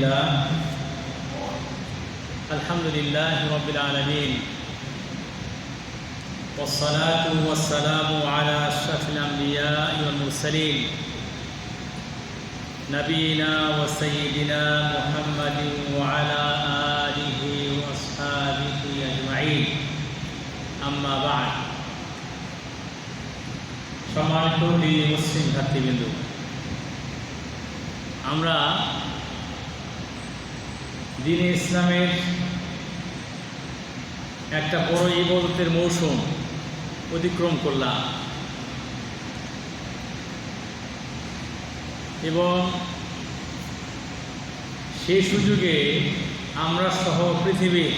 لله الحمد لله رب العالمين والصلاة والسلام على أشرف الأنبياء والمرسلين نبينا وسيدنا محمد وعلى آله وأصحابه أجمعين أما بعد সম্মানিত দিনী মুসলিম ভাতৃবৃন্দ আমরা দিনে ইসলামের একটা বড় ইবাদতের মৌসুম অতিক্রম করলাম। এবং সেই সুযোগে আমরা সহ পৃথিবীর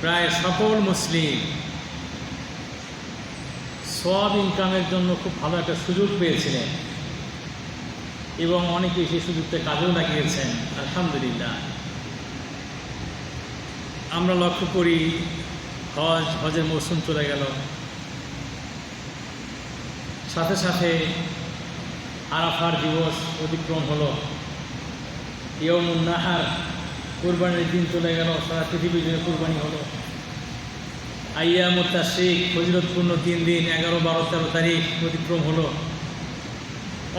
প্রায় সকল মুসলিম সব ইনকামের জন্য খুব ভালো একটা সুযোগ পেয়েছিলেন। এবং অনেকে সেই সুযোগটা কাজেও লাগিয়েছেন, আলহামদুলিল্লাহ। আমরা লক্ষ্য করি, হজ, হজের মৌসুম চলে গেল। সাথে সাথে আরাফার দিবস অতিক্রম হলো। ইয়মুন্নাহার কোরবানির দিন চলে গেল, সারা পৃথিবী জুড়ে কোরবানি হলো। আইয়া মোত্তাশিক ফজিলতপূর্ণ তিন দিন, এগারো, বারো, তেরো তারিখ অতিক্রম হলো।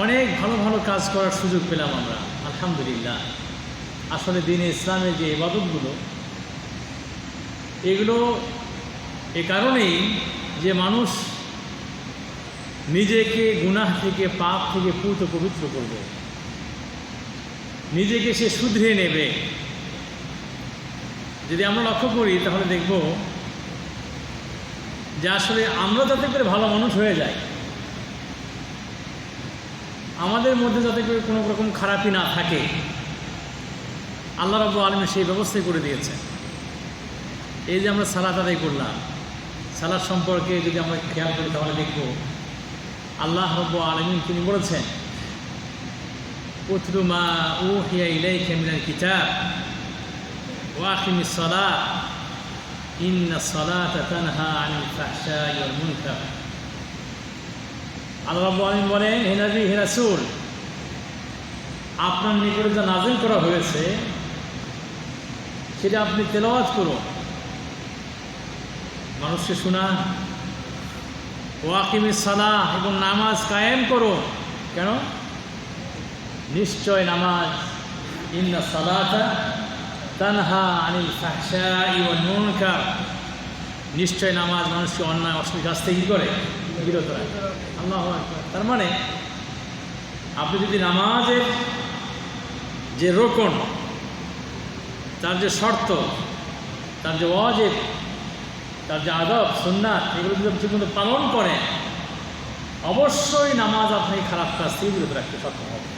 অনেক ভালো ভালো কাজ করার সুযোগ পেলাম আমরা, আলহামদুলিল্লাহ। আসলে দিনে ইসলামের যে ইবাদতগুলো, এগুলো এ কারণেই যে মানুষ নিজেকে গুনাহ থেকে, পাপ থেকে পুত পবিত্র করবে, নিজেকে সে শুধরে নেবে। যদি আমরা লক্ষ্য করি, তাহলে দেখব যে আসলে আমরা যাতে করে ভালো মানুষ হয়ে যাই। আমাদের মধ্যে যাতে কোনো রকম খারাপই না থাকে, আল্লাহ রব্বু আলমী সেই ব্যবস্থাই করে দিয়েছেন। এই যে আমরা সালাত আদায় করলাম সালাদ সম্পর্কে যদি আমরা খেয়াল করি তাহলে দেখব, আল্লাহ রব্বু আলমিন তিনি বলেছেন, উতরু মা উ হিয়া ইলাই খেমিনার কিতাব ওয়াকিমি সলা ইন্না সলাত তানহা আনিল ফাহশাই ওয়াল মুনকার। আল্লাহ আলামিন বলেন, হে নবী আপনার নিকটে যা নাজিল করা হয়েছে, সেটা আপনি তেলাওয়াত করুন। মানুষকে শোনা ওয়াকিমি সালাহ এবং নামাজ কায়েম করুন। কেন? নিশ্চয় নামাজ, ইন্না সালাতা তানহা আনিল ওয়াল মুনকার। নিশ্চয় নামাজ মানুষকে অন্যায় কাছ থেকে করে? বিরত রাখে আল্লাহ তার মানে আপনি যদি নামাজের যে রোকন, তার যে শর্ত, তার যে অজেব তার যে আদব, সুন্নাত, এগুলো যদি ঠিকমতো পালন করেন, অবশ্যই নামাজ আপনি খারাপ কাজ থেকে বিরত রাখতে সক্ষম হবে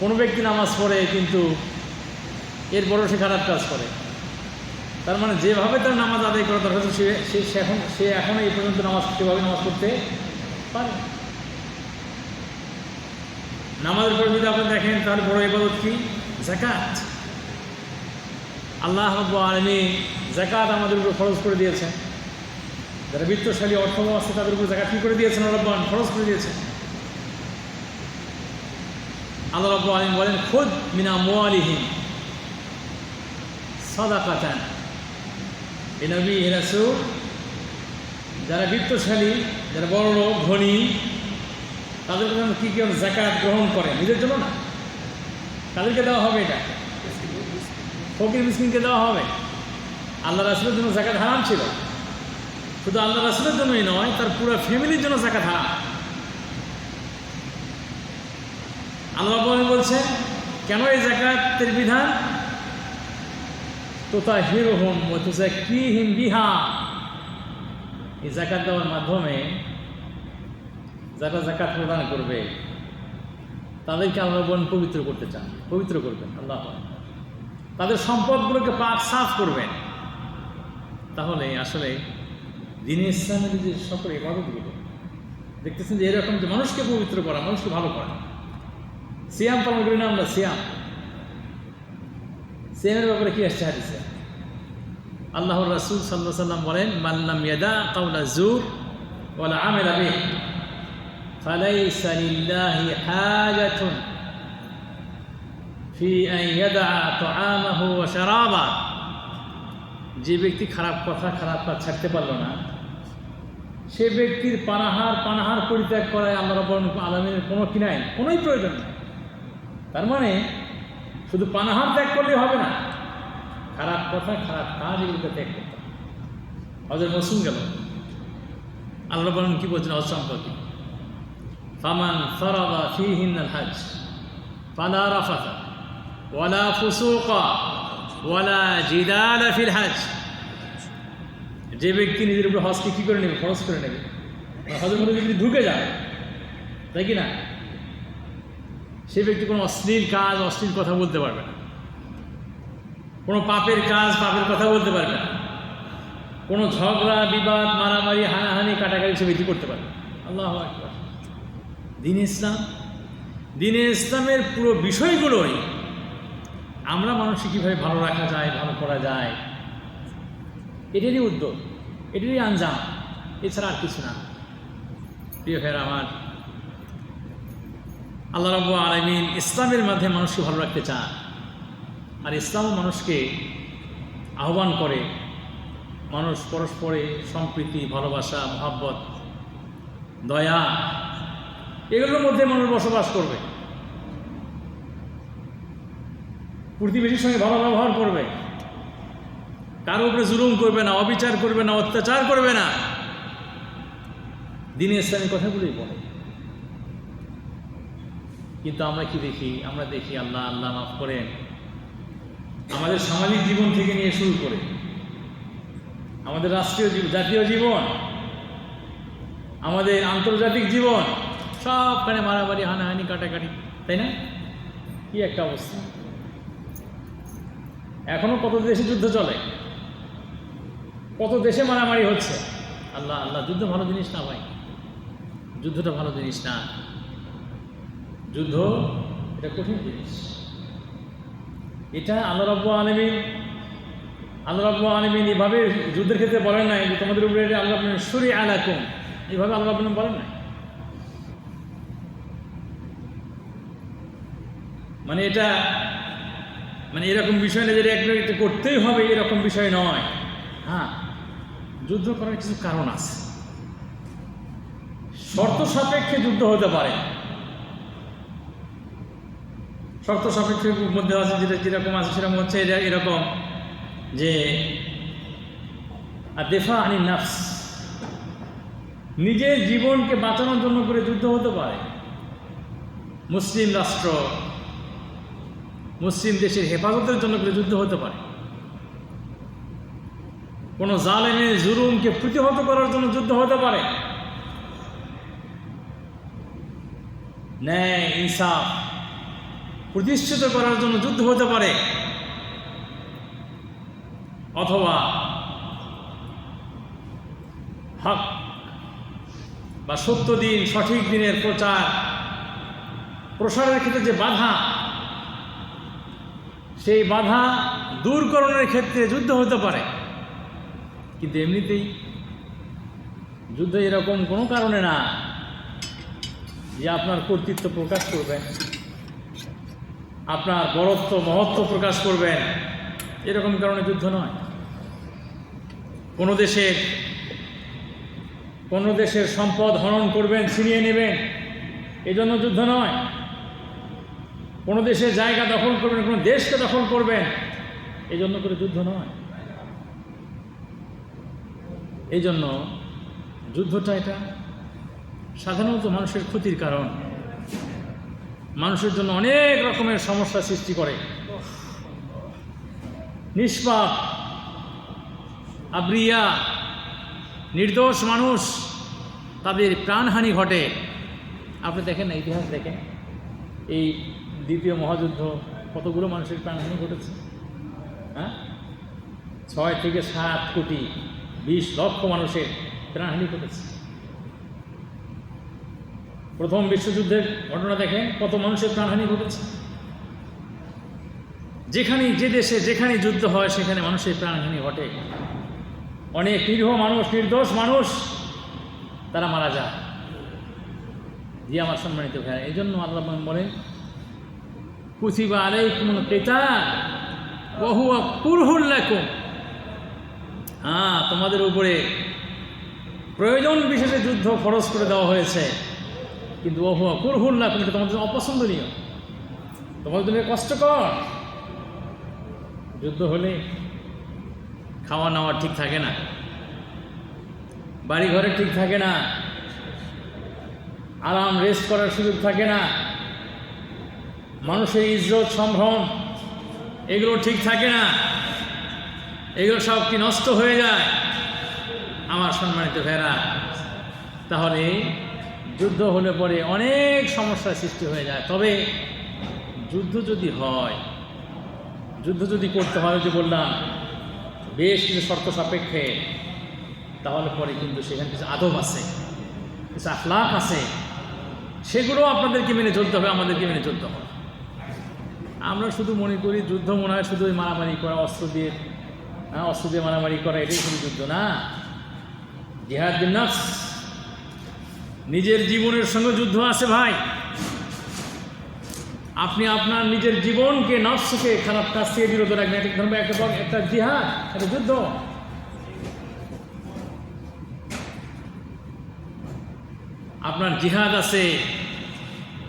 কোনো ব্যক্তি নামাজ পড়ে কিন্তু এরপরও সে খারাপ কাজ করে। তার মানে যেভাবে তার নামাজ আদায় করা দরকার সে সে এখন সে এখনও এই পর্যন্ত নামাজ সেভাবে নামাজ পড়তে পারে? নামাজের পর যদি আপনি দেখেন তাহলে বড় এবাদত কি? জাকাত আল্লাহ আলমী জাকাত আমাদের উপর খরচ করে দিয়েছেন। যারা বিত্তশালী অর্থ আছে, তাদের উপর জাকাত কী করে দিয়েছেন রব্বান খরচ করে দিয়েছেন। আল্লাহ আলম বলেন, খোদ মিনা মোয়ালিহীন সদাকাতান। এ নবী যারা বিত্তশালী, যারা বড় লোক, ধনী, তাদের জন্য কী কেউ জাকাত গ্রহণ করে নিজের জন্য না। তাদেরকে দেওয়া হবে এটা? ফকির মিসকিনকে দেওয়া হবে। আল্লাহ রাসুলের জন্য জাকাত হারাম ছিল। শুধু আল্লাহ রাসুলের জন্যই নয়, তার পুরো ফ্যামিলির জন্য জাকাত হারাম। আল্লাহ বলছেন কেন এই জাকাতের বিধান তোতা হিরো হোম তোজা কি হিম বিহা। এই জাকাত দেওয়ার মাধ্যমে যারা জাকাত প্রদান করবে, তাদেরকে আল্লাহ বোন পবিত্র করতে চান, পবিত্র করবেন, আল্লাহ তাদের সম্পদগুলোকে পাক সাফ করবেন। তাহলে আসলে দিনে ইসলামের যে সকল ইবাদতগুলো, দেখতেছেন যে এরকম যে মানুষকে পবিত্র করা, মানুষকে ভালো করা। সিয়াম পালন করি না আমরা, সিয়াম। সিয়ামের ব্যাপারে কি আসছে হাদিসে আল্লাহ রাসুল সাল্লাহ সাল্লাম বলেন মাল্লাম ইয়াদা কাউলা জুর ওয়ালা আমেলা বিহ فليس لله حاجة ফি আন ইয়াদা তাআমাহু ওয়া শারাবা যে ব্যক্তি খারাপ কথা খারাপ কাজ ছাড়তে পারলো না সে ব্যক্তির পানাহার পানাহার পরিত্যাগ করায় আমরা রব্বুল আলমিনের কোনো কি নাই কোনোই প্রয়োজন নেই তার মানে শুধু পানাহার ত্যাগ করলে হবে না। খারাপ কথা, খারাপ কাজ এগুলোকে ত্যাগ করতে হবে। হজর মৌসুম গেল। আল্লাহ বলেন কি বলছেন? হজ সম্পর্কে ফামান ফরাদা ফিহিন্নাল হজ, ফালা রাফাতা ওয়ালা ফুসুকা, ওয়ালা জিদালা ফিল হজ। যে ব্যক্তি নিজের উপরে হজকে কী করে নেবে? খরচ করে নেবে। হজের মধ্যে যদি ঢুকে যায়, তাই কি না? সে ব্যক্তি কোনো অশ্লীল কাজ, অশ্লীল কথা বলতে পারবে না। কোনো পাপের কাজ, পাপের কথা বলতে পারবে না। কোনো ঝগড়া, বিবাদ, মারামারি, হানাহানি, কাটাকাটি সে ব্যক্তি করতে পারবে আল্লাহ দিন ইসলাম। দিনে ইসলামের পুরো বিষয়গুলোই আমরা মানুষকে কীভাবে ভালো রাখা যায়, ভালো করা যায়, এটারই উদ্যোগ, এটারই আঞ্জাম, এছাড়া আর কিছু না। প্রিয় ভাইয়ের, আমার আল্লাহ রব্বু আলমিন ইসলামের মাধ্যমে মানুষকে ভালো রাখতে চান। আর ইসলামও মানুষকে আহ্বান করে মানুষ পরস্পরে সম্প্রীতি, ভালোবাসা, মহাব্বত, দয়া, এগুলোর মধ্যে মানুষ বসবাস করবে। প্রতিবেশীর সঙ্গে ভালো ব্যবহার করবে। কারও উপরে জুলুম করবে না, অবিচার করবে না, অত্যাচার করবে না। দিনে ইসলামী কথাগুলোই বলে। কিন্তু আমরা কি দেখি? আমরা দেখি আল্লাহ আল্লাহ মাফ করেন। আমাদের সামাজিক জীবন থেকে নিয়ে শুরু করে আমাদের রাষ্ট্রীয় জীবন, জাতীয় জীবন, আমাদের আন্তর্জাতিক জীবন সবখানে মারামারি, হানাহানি, কাটাকাটি, তাই না? কি একটা অবস্থা। এখনও কত দেশে যুদ্ধ চলে? কত দেশে মারামারি হচ্ছে? আল্লাহ আল্লাহ, যুদ্ধ ভালো জিনিস না ভাই। যুদ্ধটা ভালো জিনিস না। যুদ্ধ, এটা কঠিন জিনিস। এটা আল্লাহ রব্বু আলমিন, আল্লাহ রব্বু আলমিন এভাবে যুদ্ধের ক্ষেত্রে বলেন নাই যে তোমাদের উপরে আল্লাহ সুরি আলাকুম। এইভাবে আল্লাহ রব্বুল বলেন নাই। মানে এটা মানে এরকম বিষয় না যেটা একটা করতেই হবে, এরকম বিষয় নয়। হ্যাঁ যুদ্ধ করার কিছু কারণ আছে। শর্ত সাপেক্ষে যুদ্ধ হতে পারে। শর্ত সাপেক্ষের মধ্যে আছে, যেটা যেরকম আছে সেরকম হচ্ছে এরকম যে আর দেফা আনি নাফস। নিজের জীবনকে বাঁচানোর জন্য করে যুদ্ধ হতে পারে। মুসলিম রাষ্ট্র, মুসলিম দেশের হেফাজতের জন্য করে যুদ্ধ হতে পারে। কোনো জালেমের জুলুমকে প্রতিহত করার জন্য যুদ্ধ হতে পারে। ন্যায়, ইনসাফ প্রতিষ্ঠিত করার জন্য যুদ্ধ হতে পারে। অথবা হক বা সত্য দিন, সঠিক দিনের প্রচার, প্রসারের ক্ষেত্রে যে বাধা, সেই বাধা দূরকরণের ক্ষেত্রে যুদ্ধ হতে পারে। কিন্তু এমনিতেই যুদ্ধ এরকম কোনো কারণে না যে আপনার কর্তৃত্ব প্রকাশ করবেন আপনার বরত্ব, মহত্ব প্রকাশ করবেন। এরকম কারণে যুদ্ধ নয়। কোনো দেশের কোনো দেশের সম্পদ হরণ করবেন, ছিনিয়ে নেবেন, এজন্য যুদ্ধ নয়। কোনো দেশের জায়গা দখল করবেন, কোনো দেশকে দখল করবেন এই জন্য করে যুদ্ধ নয়। এই জন্য যুদ্ধটা এটা সাধারণত মানুষের ক্ষতির কারণ। মানুষের জন্য অনেক রকমের সমস্যা সৃষ্টি করে। নিষ্পাপ, আব্রিয়া, নির্দোষ মানুষ, তাদের প্রাণহানি ঘটে। আপনি দেখেন না, ইতিহাস দেখেন। এই দ্বিতীয় মহাযুদ্ধ, কতগুলো মানুষের প্রাণহানি ঘটেছে? হ্যাঁ? ছয় থেকে সাত কোটি, বিশ লক্ষ মানুষের প্রাণহানি ঘটেছে। প্রথম বিশ্বযুদ্ধের ঘটনা দেখেন, কত মানুষের প্রাণহানি ঘটেছে। যেখানেই যে দেশে যেখানে যুদ্ধ হয়, সেখানে মানুষের প্রাণহানি ঘটে। অনেক নিরীহ মানুষ, নির্দোষ মানুষ, তারা মারা যায়। দিয়ে আমার সম্মানিত ভাই এই জন্য আল্লাহ বলেন কুথিবা আলাইকুমুল কিতাল ওয়া হুয়া কুরহুল লাকুম। হ্যাঁ তোমাদের উপরে প্রয়োজন বিশেষে যুদ্ধ খরচ করে দেওয়া হয়েছে। কিন্তু ও হুয়া কুরহুল লাকুম এটা তোমাদের জন্য অপছন্দনীয়। তোমাদের জন্য কষ্টকর। যুদ্ধ হলে খাওয়া নাওয়া ঠিক থাকে না। বাড়ি ঘরে ঠিক থাকে না। আরাম রেস্ট করার সুযোগ থাকে না। মানুষের ইজ্জত, সম্ভ্রম, এগুলো ঠিক থাকে না। এগুলো সব কি নষ্ট হয়ে যায়? আমার সম্মানিত ভেড়া তাহলে যুদ্ধ হলে পরে অনেক সমস্যার সৃষ্টি হয়ে যায়। তবে যুদ্ধ যদি হয়, যুদ্ধ যদি করতে হয় যে বললাম, বেশ কিছু শর্ত সাপেক্ষে, তাহলে পরে কিন্তু সেখানে কিছু আদব আছে, কিছু আখলাখ আছে। সেগুলো আপনাদেরকে মেনে চলতে হবে, আমাদেরকে মেনে চলতে হবে। আমরা শুধু মনে করি যুদ্ধ মনে হয় শুধু মারামারি করা, অস্ত্র দিয়ে হ্যাঁ অস্ত্র দিয়ে মারামারি করা, এটাই শুধু যুদ্ধ না। জিহাদ নফস নিজের জীবনের সঙ্গে যুদ্ধ আছে ভাই। আপনি আপনার নিজের জীবনকে, নফসকে খারাপ কাজ থেকে বিরত রাখবেন। ধরবে একটা একটা জিহাদ, একটা যুদ্ধ। আপনার জিহাদ আছে।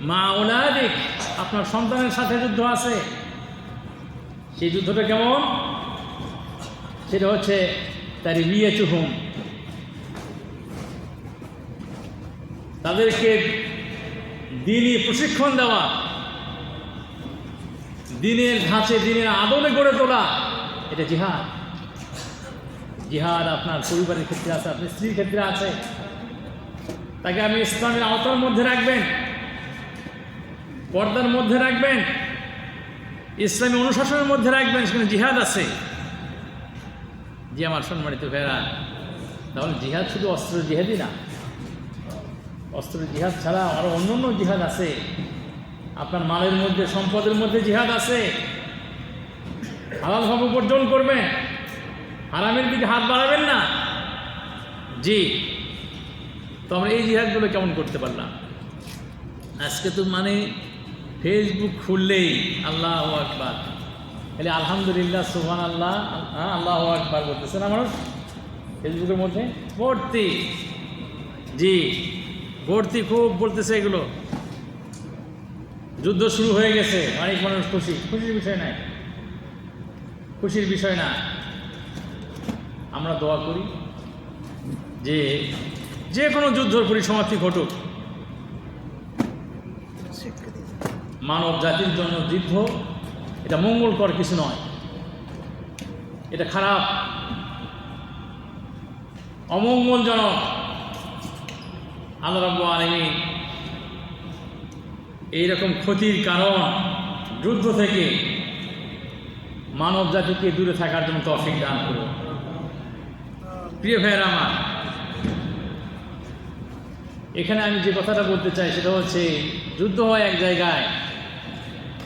মা ওলাদিক আপনার সন্তানের সাথে যুদ্ধ আছে। সেই যুদ্ধটা কেমন? সেটা হচ্ছে তার বিয়ে চুহুম তাদেরকে দিনই প্রশিক্ষণ দেওয়া, দিনের ধাঁচে দিনের আদলে গড়ে তোলা, এটা জিহাদ। জিহাদ আপনার পরিবারের ক্ষেত্রে আছে, আপনার স্ত্রীর ক্ষেত্রে আছে। তাকে আপনি ইসলামের আওতার মধ্যে রাখবেন, পর্দার মধ্যে রাখবেন, ইসলামী অনুশাসনের মধ্যে রাখবেন, সেখানে জিহাদ আছে। জি, আমার সম্মানিত ভেড়া তাহলে জিহাদ শুধু অস্ত্র জিহাদই না। অস্ত্র জিহাদ ছাড়া আরও অন্য অন্য জিহাদ আছে। আপনার মালের মধ্যে, সম্পদের মধ্যে জিহাদ আছে। হালালভাবে উপার্জন করবেন। হারামের দিকে হাত বাড়াবেন না। জি। তো আমরা এই জিহাদগুলো কেমন করতে পারলাম? আজকে তো মানে ফেসবুক খুললেই আল্লাহ আকবার। তাহলে আলহামদুলিল্লাহ সুহান আল্লাহ হ্যাঁ আল্লাহ আকবার বলতেছে না মানুষ? ফেসবুকের মধ্যে ভর্তি। জি। ভর্তি খুব বলতেছে এগুলো। যুদ্ধ শুরু হয়ে গেছে, অনেক মানুষ খুশি। খুশির বিষয় নাই। খুশির বিষয় না। আমরা দোয়া করি যে যে কোনো যুদ্ধর পরিসমাপ্তি ঘটুক। মানব জাতির জন্য যুদ্ধ, এটা মঙ্গলকর কিছু নয়। এটা খারাপ, অমঙ্গলজনক। আল্লাহ রাব্বু এইরকম ক্ষতির কারণ যুদ্ধ থেকে মানব জাতিকে দূরে থাকার জন্য তফিক দান করুন। প্রিয় ভাইয়ের আমার, এখানে আমি যে কথাটা বলতে চাই সেটা হচ্ছে, যুদ্ধ হয় এক জায়গায়,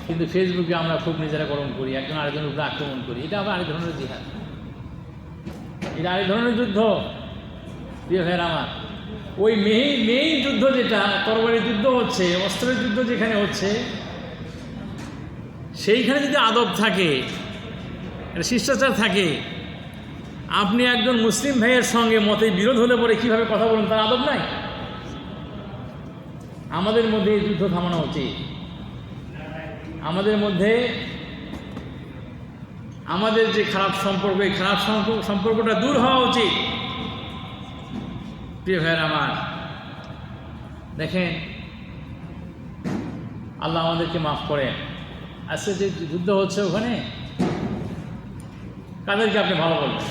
কিন্তু ফেসবুকে আমরা খুব নিজেরা গরম করি, একজন আরেকজনের উপরে আক্রমণ করি। এটা আবার আরেক ধরনের জিহাদ। এটা আরেক ধরনের যুদ্ধ। প্রিয় ভাইয়ের আমার ওই মেইন মেইন যুদ্ধ যেটা তরবারির যুদ্ধ হচ্ছে, অস্ত্রের যুদ্ধ যেখানে হচ্ছে, সেইখানে যদি আদব থাকে শিষ্টাচার থাকে, আপনি একজন মুসলিম ভাইয়ের সঙ্গে মতে বিরোধ হলে পরে কীভাবে কথা বলুন, তার আদব নাই? আমাদের মধ্যে এই যুদ্ধ থামানো উচিত। আমাদের মধ্যে আমাদের যে খারাপ সম্পর্ক, এই খারাপ সম্পর্ক- সম্পর্কটা দূর হওয়া উচিত। প্রিয় ভাইয়ের আমার, দেখেন, আল্লাহ আমাদেরকে মাফ করেন। আজকে যে যুদ্ধ হচ্ছে ওখানে, কাদেরকে আপনি ভালো বলবেন?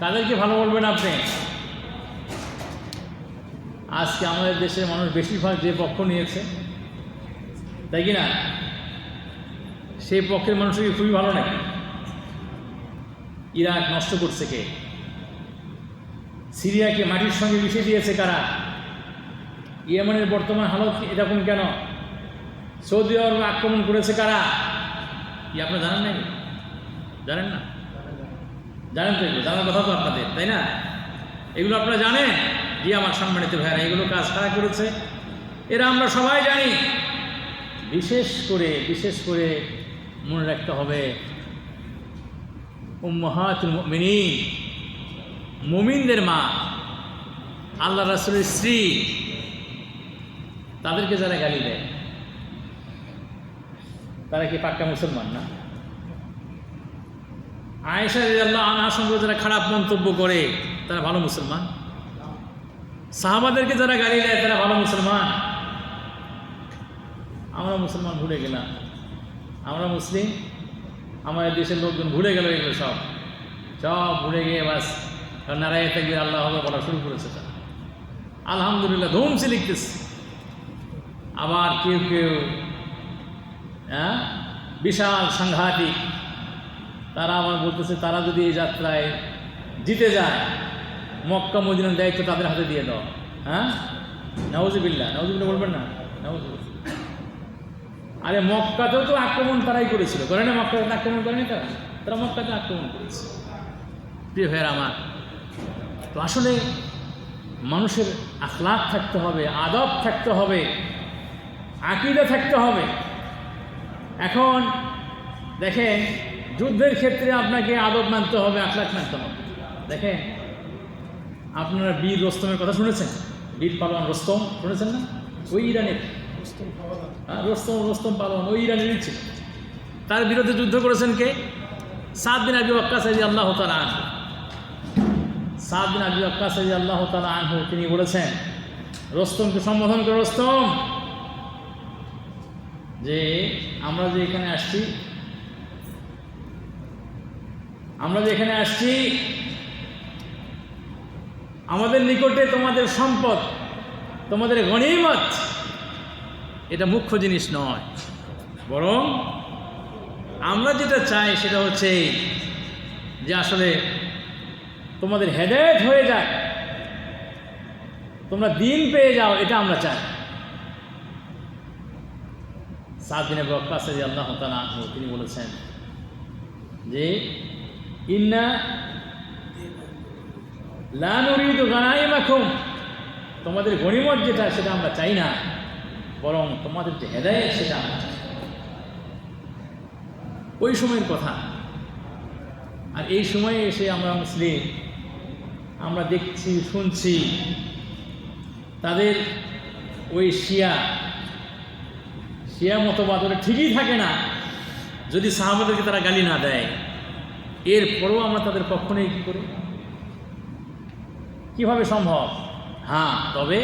কাদেরকে ভালো বলবেন আপনি? আজকে আমাদের দেশের মানুষ বেশিরভাগ যে পক্ষ নিয়েছে, তাই কি না? সেই পক্ষের মানুষকে খুবই ভালো নাকি? ইরাক নষ্ট করছে কে? সিরিয়াকে মাটির সঙ্গে মিশিয়ে দিয়েছে কারা? ইয়েমেনের বর্তমান হালত এরকম কেন? সৌদি আরব আক্রমণ করেছে কারা? কি আপনারা জানেন নাকি? জানেন না? জানেন তো এগুলো, জানার কথা তো আপনাদের, তাই না? এগুলো আপনারা জানেন? জি, আমার সম্মানিত ভাইরা এগুলো কাজ কারা করেছে? এরা আমরা সবাই জানি। বিশেষ করে বিশেষ করে মনে রাখতে হবে, উম্মাহাতুল মুমিনিন। মুমিনদের মা, আল্লাহ রাসুলের স্ত্রী, তাদেরকে যারা গালি দেয়, তারা কি পাক্কা মুসলমান না? আয়েশা আল্লাহ আনহা সম্পর্কে যারা খারাপ মন্তব্য করে, তারা ভালো মুসলমান? সাহাবাদেরকে যারা গালি দেয়, তারা ভালো মুসলমান? আমরা মুসলমান ভুলে গেলাম। আমরা মুসলিম? আমাদের দেশের লোকজন ভুলে গেল এগুলো সব। সব ভুলে গিয়ে বাস নারায় থাকবে আল্লাহ হবে বলা শুরু করেছে তারা। আলহামদুলিল্লাহ ধুমসে লিখতেছে। আবার কেউ কেউ হ্যাঁ বিশাল সাংঘাতিক, তারা আমার বলতেছে, তারা যদি এই যাত্রায় জিতে যায়, মক্কা মদিনার দায়িত্ব তাদের হাতে দিয়ে দাও। হ্যাঁ? নওয়াজিবিল্লা নওয়াজিবিল্লা বলবেন না? আরে মক্কাতেও তো আক্রমণ তারাই করেছিল। করে না মক্কাতে আক্রমণ করেনি তারা? তারা মক্কাতে আক্রমণ করেছে। প্রিয় ভাইয়ের আমার তো আসলে মানুষের আখলাক থাকতে হবে আদব থাকতে হবে আকিদা থাকতে হবে। এখন দেখেন যুদ্ধের ক্ষেত্রে আপনাকে আদব মানতে হবে আখলাক মানতে হবে। দেখেন আপনারা বীর রস্তমের কথা শুনেছেন? বীর পালোয়ান রস্তম শুনেছেন না? ওই ইরানের। হ্যাঁ, রস্তম রস্তম পালোয়ান ওই ইরানেরই ছিল। তার বিরুদ্ধে যুদ্ধ করেছেন কে? সাত দিন আবি অক্কাস আলী আল্লাহ তালা আনহু সাত দিন আবি অক্কাস আলী আল্লাহ তালা আনহু, তিনি বলেছেন রস্তমকে সম্বোধন করে রস্তম। যে আমরা যে এখানে আসছি, আমরা যে এখানে আসছি, আমাদের নিকটে তোমাদের সম্পদ, তোমাদের গণিমত, এটা মুখ্য জিনিস নয়। বরং আমরা যেটা চাই সেটা হচ্ছে যে আসলে তোমাদের হেদায়ত হয়ে যায়। তোমরা দিন পেয়ে যাও, এটা আমরা চাই। সাত দিনে বক্কাসে আল্লাহ তালা তিনি বলেছেন যে, ইন্না লানুরিদু গানাইমাকুম। তোমাদের গণিমত যেটা, সেটা আমরা চাই না, বরং তোমাদের যে হেদায়ত, সেটা আমরা চাই। ওই সময়ের কথা। আর এই সময়ে এসে আমরা মুসলিম আমরা দেখছি শুনছি তাদের ওই শিয়া শিয়া মতবাদ ওরা ঠিকই থাকে না যদি সাহাবাদেরকে তারা গালি না দেয় এরপরেও আমরা তাদের কখনোই কী করি? কীভাবে সম্ভব? হ্যাঁ তবে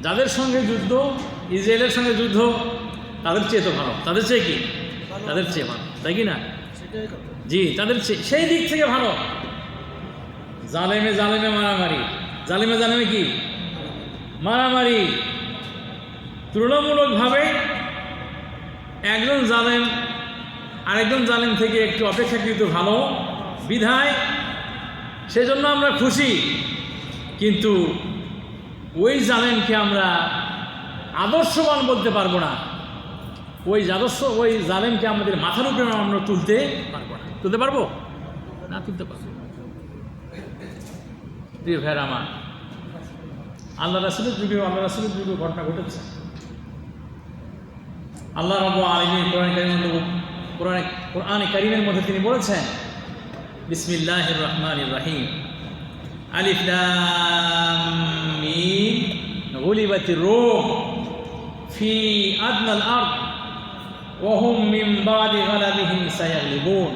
যাদের সঙ্গে যুদ্ধ ইসরায়েলের সঙ্গে যুদ্ধ তাদের চেয়ে তো ভালো। তাদের চেয়ে কি? তাদের চেয়ে ভালো। তাই কি না? জি তাদের চেয়ে সেই দিক থেকে ভালো। জালেমে জালেমে মারামারি। জালেমে জালেমে কি? মারামারি। তুলনামূলকভাবে একজন জালেম, আরেকজন জালেম থেকে একটু অপেক্ষাকৃত ভালো বিধায়, সেজন্য আমরা খুশি। কিন্তু ওই জালেমকে আমরা আদর্শবান বলতে পারব না। ওই আদর্শ, ওই জালেমকে আমাদের মাথার উপরে আমরা তুলতে পারব না। তুলতে পারব? না তুলতে পারব। প্রিয় ভাইয়ের আমার, আল্লাহ রাসুলের যুগে আল্লাহ রাসুলের যুগে ঘটনা ঘটেছে। আল্লাহ রব আলমী কোরআন কারিমের কোরআন কোরআন কারিমের মধ্যে তিনি বলেছেন বিসমিল্লাহ রহমান রাহিম। আলিফ লাম মিম গুলিবাতি রোম ফি আদনাল আরদ ওহুম মিন বাদি গালাবিহিম সায়াগলিবুন।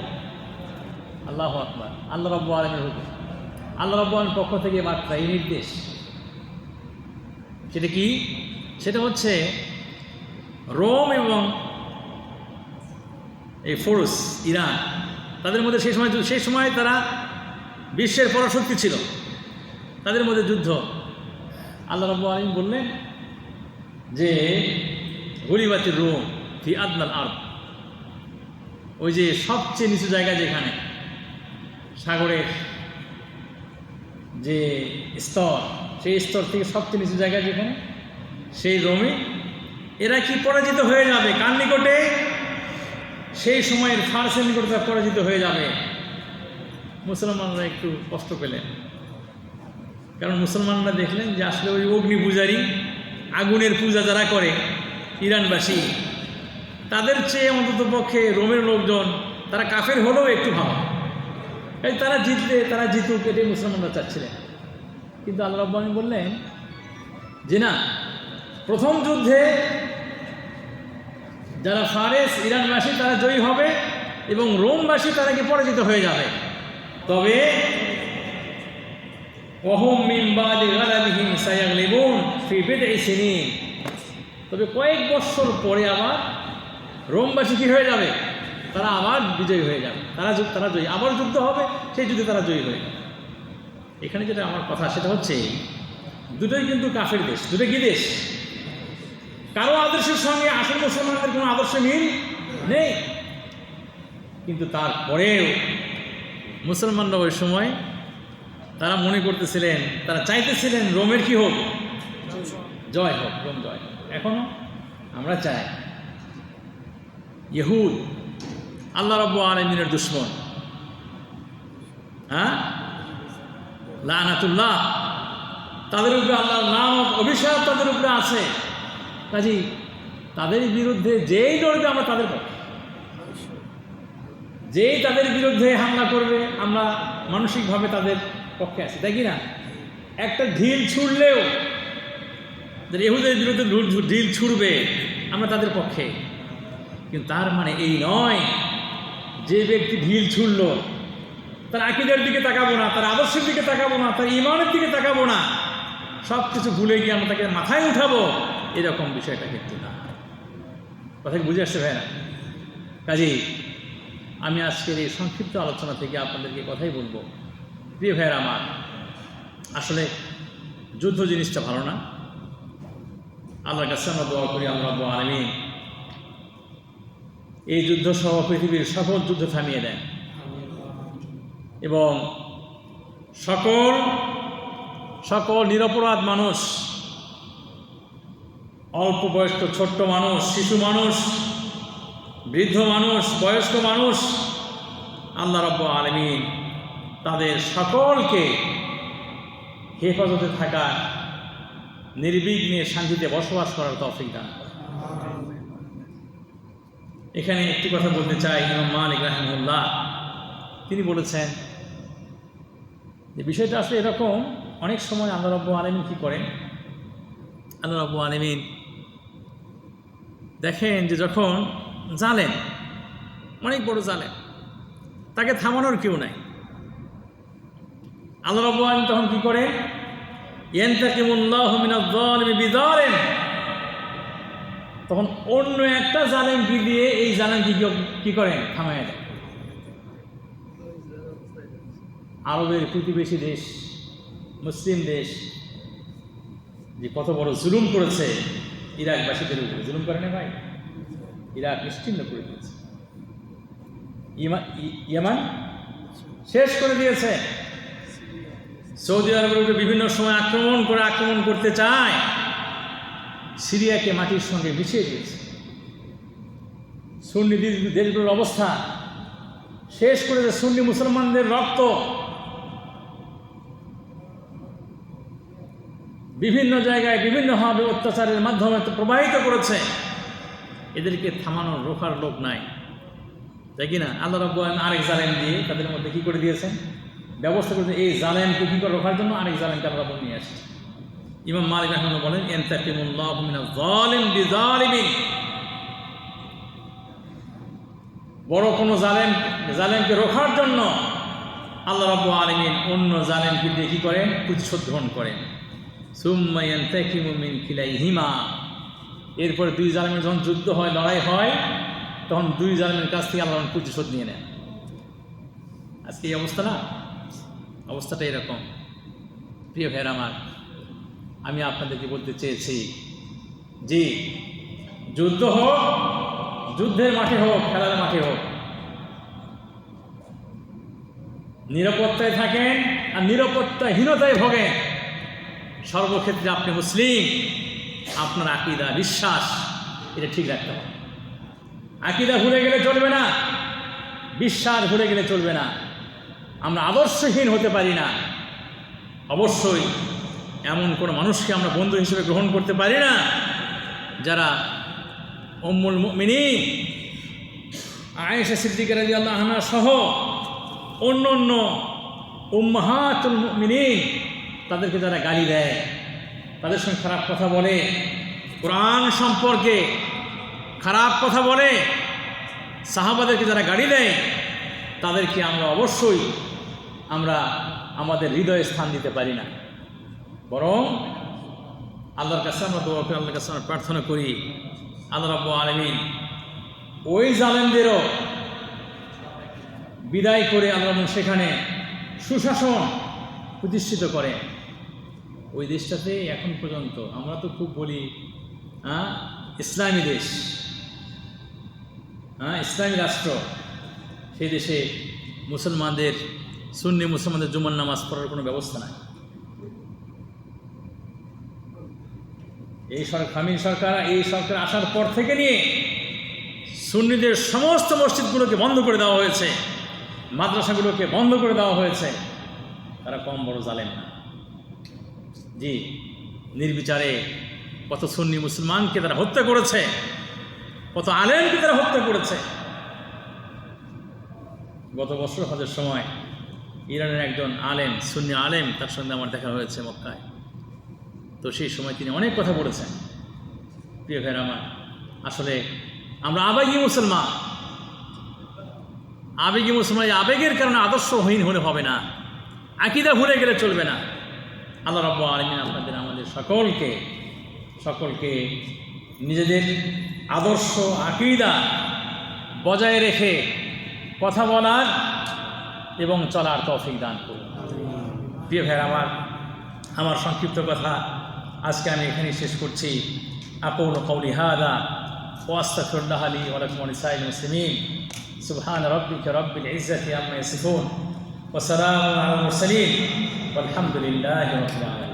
আল্লাহু আকবার। আল্লাহ রাব্বুল আলামিনের হুকুম। আল্লাহ আলামিনের পক্ষ থেকে বার্তা, এই নির্দেশ। সেটা কি? সেটা হচ্ছে রোম এবং এই ফোরস, ইরান, তাদের মধ্যে সেই সময় সেই সময় তারা বিশ্বের পরাশক্তি ছিল। তাদের মধ্যে যুদ্ধ। আল্লাহ রব্বু আলম বললেন যে গুলিবাতির রোম ফি আদনাল আর্দ। ওই যে সবচেয়ে নিচু জায়গা যেখানে, সাগরের যে স্তর, সেই স্তর থেকে সবচেয়ে নিচু জায়গা যেখানে, সেই রোমে এরা কি পরাজিত হয়ে যাবে? কার নিকটে? সেই সময়ের ফার্সের নিকটে তারা পরাজিত হয়ে যাবে। মুসলমানরা একটু কষ্ট পেলেন। কারণ মুসলমানরা দেখলেন যে আসলে ওই অগ্নি পূজারী, আগুনের পূজা যারা করে, ইরানবাসী, তাদের চেয়ে অন্তত পক্ষে রোমের লোকজন, তারা কাফের হলেও একটু ভালো। এই তারা জিতলে তারা জিতুক, এটাই মুসলমানরা চাচ্ছিলেন। কিন্তু আল্লাহ রব্বানি বললেন, যে না, প্রথম যুদ্ধে যারা ফারেস ইরানবাসী তারা জয়ী হবে এবং রোমবাসী তারা কি পরাজিত হয়ে যাবে। তবে তবে কয়েক বছর পরে আবার রোমবাসী কি হয়ে যাবে? তারা আবার বিজয়ী হয়ে যাবে। তারা তারা জয়ী। আবার যুদ্ধ হবে, সেই যুদ্ধে তারা জয়ী হয়ে যাবে। এখানে যেটা আমার কথা, সেটা হচ্ছে দুটোই কিন্তু কাফের দেশ দুটো কি দেশ? কারও আদর্শের সঙ্গে আসল মুসলমানদের কোনো আদর্শ মিল নেই। কিন্তু তারপরেও মুসলমানরা ওই সময় তারা মনে করতেছিলেন, তারা চাইতেছিলেন রোমের কি হোক? জয় হোক, রোম জয় হোক। এখনও আমরা চাই, ইহুদ আল্লাহ রব্বু আলমিনের দুশ্মন। হ্যাঁ? লানাতুল্লাহ। তাদের উপরে আল্লাহর নাম, অভিশাপ তাদের উপরে আছে। কাজী তাদের বিরুদ্ধে যেই লড়বে আমরা তাদের পক্ষে। যেই তাদের বিরুদ্ধে হামলা করবে, আমরা মানসিকভাবে তাদের পক্ষে আছি। তাই কি না? একটা ঢিল ছুড়লেও যারা ইহুদের বিরুদ্ধে ঢিল ছুড়বে, আমরা তাদের পক্ষে। কিন্তু তার মানে এই নয় যে ব্যক্তি ঢিল ছুড়ল, তার আকিদের দিকে তাকাবো না, তার আদর্শের দিকে তাকাবো না, তার ইমানের দিকে তাকাবো না সব কিছু ভুলে গিয়ে আমরা তাকে মাথায় উঠাবো, এরকম বিষয়টা কিন্তু না। কথা বুঝে আসছে ভাই না কাজেই আমি আজকের এই সংক্ষিপ্ত আলোচনা থেকে আপনাদেরকে কথাই বলব। প্রিয় ভাইয়ের আমার, আসলে যুদ্ধ জিনিসটা ভালো না। আল্লাহর কাছে আমরা দোয়া করি আমরা আলমী এই যুদ্ধ সহ পৃথিবীর সকল যুদ্ধ থামিয়ে দেন এবং সকল সকল নিরপরাধ মানুষ, অল্প বয়স্ক ছোট্ট মানুষ, শিশু মানুষ, বৃদ্ধ মানুষ, বয়স্ক মানুষ, আল্লাহ রব্ব আলমিন তাদের সকলকে হেফাজতে থাকা নির্বিঘ্নে শান্তিতে বসবাস করার তৌফিক দান করেন। এখানে একটি কথা বলতে চাই, ইমাম মালিক রাহিমুল্লাহ তিনি বলেছেন যে বিষয়টা আসলে এরকম, অনেক সময় আল্লাহ রব্বু আলমিন কী করেন? আল্লাহ রব্বু আলমিন দেখেন যে যখন জালেন অনেক বড় জালেন তাকে থামানোর কেউ নাই। আল্লাহ রব্বু আলমিন তখন কী করেন? বিদারেন তখন অন্য একটা জালেমকে দিয়ে এই জালেমকে কি করেন? থামায় দেয় আরবের প্রতিবেশী দেশ, মুসলিম দেশ, যে কত বড় জুলুম করেছে ইরাকবাসীদের উপরে। জুলুম করে না ভাই? ইরাক নিশ্চিন্ন করে দিয়েছে। ইয়ামান শেষ করে দিয়েছে। সৌদি আরবের উপরে বিভিন্ন সময় আক্রমণ করে আক্রমণ করতে চায়। সিরিয়াকে মাটির সঙ্গে মিশিয়ে দিয়েছে। সুন্নি দেশ- দেশগুলোর অবস্থা শেষ করেছে সুন্নি মুসলমানদের রক্ত। বিভিন্ন জায়গায় বিভিন্নভাবে অত্যাচারের মাধ্যমে প্রবাহিত করেছে। এদেরকে থামানোর রোখার লোক নাই। তাই কি না? আল্লাহ আলামিন আরেক জালেম দিয়ে তাদের মধ্যে কি করে দিয়েছেন? ব্যবস্থা করেছে এই জালেমকে কী করে রোখার জন্য? আরেক জালেমকে আল্লাহ নিয়ে আসছে ইমাম মালিক রহমান বলেন, এনতাকিমুল্লাহ জালিম বিজালিমিন। বড় কোনো জালেম, জালেমকে রোখার জন্য আল্লাহ রব্বু আলমিন অন্য জালেমকে কী করেন? প্রতিশোধ গ্রহণ করেন। সুম্মায়ান তাকিমুমিন খিলাই হিমা এরপরে দুই জালেমের যখন যুদ্ধ হয়, লড়াই হয়, তখন দুই জালেমের কাছ থেকে আল্লাহ প্রতিশোধ নিয়ে নেন। আজকে এই অবস্থা না? অবস্থাটা এরকম। প্রিয় ভাইয়ের আমার আমি আপনাদেরকে বলতে চেয়েছি জি যুদ্ধ হোক, যুদ্ধের মাঠে হোক, খেলার মাঠে হোক, নিরাপত্তায় থাকেন আর নিরাপত্তাহীনতায় ভোগেন। সর্বক্ষেত্রে আপনি মুসলিম, আপনার আকিদা বিশ্বাস, এটা ঠিক রাখতে হবে। আকিদা ভুলে গেলে চলবে না, বিশ্বাস ভুলে গেলে চলবে না। আমরা আদর্শহীন হতে পারি না। অবশ্যই এমন কোনো মানুষকে আমরা বন্ধু হিসেবে গ্রহণ করতে পারি না, যারা উম্মুল মুমিনিন, আয়েশা সিদ্দিকা রাদিয়াল্লাহু আনহা সহ অন্য অন্য উম্মাহাতুল মুমিনিন তাদেরকে যারা গালি দেয়, তাদের সঙ্গে খারাপ কথা বলে, কোরআন সম্পর্কে খারাপ কথা বলে, সাহাবাদেরকে যারা গাড়ি দেয়, তাদেরকে আমরা অবশ্যই আমরা আমাদের হৃদয়ে স্থান দিতে পারি না। বরং আল্লাহর কাছে আমরা দোয়া করি, আল্লাহর কাছে আমরা প্রার্থনা করি, আল্লাহ রব্বু আলমিন ওই জালেমদেরও বিদায় করে আল্লাহ সেখানে সুশাসন প্রতিষ্ঠিত করে। ওই দেশটাতে এখন পর্যন্ত আমরা তো খুব বলি হ্যাঁ ইসলামী দেশ হ্যাঁ ইসলামী রাষ্ট্র। সেই দেশে মুসলমানদের, সুন্নি মুসলমানদের জুমার নামাজ পড়ার কোনো ব্যবস্থা নাই। এই সরকার, খামিন সরকার, এই সরকার আসার পর থেকে নিয়ে সুন্নিদের সমস্ত মসজিদগুলোকে বন্ধ করে দেওয়া হয়েছে, মাদ্রাসাগুলোকে বন্ধ করে দেওয়া হয়েছে। তারা কম বড় জালেন না। জি, নির্বিচারে কত সুন্নি মুসলমানকে তারা হত্যা করেছে, কত আলেমকে তারা হত্যা করেছে। গত বছর হজের সময় ইরানের একজন আলেম, সুন্নি আলেম, তার সঙ্গে আমার দেখা হয়েছে মক্কায়। তো সেই সময় তিনি অনেক কথা বলেছেন। প্রিয় ভাইয়ের আমার, আসলে আমরা আবেগী মুসলমান। আবেগী মুসলমান আবেগের কারণে আদর্শহীন হলে হবে না। আকিদা ভুলে গেলে চলবে না। আল্লাহ রব্বু আলমিন আপনাদের, আমাদের সকলকে সকলকে নিজেদের আদর্শ, আকিদা বজায় রেখে কথা বলার এবং চলার তৌফিক দান করুন। প্রিয় ভাইয়ের আমার আমার সংক্ষিপ্ত কথা আজকে আমি এখানেই শেষ করছি আকুল কৌলি হাদা ওয়াস্তাফিরুল্লাহ আলী ওয়ালাকুম সাইল মুসলিমিন সুবহান রব্বিক রব্বিল ইজ্জাতি আম্মা ইয়াসিফুন ওয়া সালামুন আলাল মুরসালিন والحمد لله رب العالمين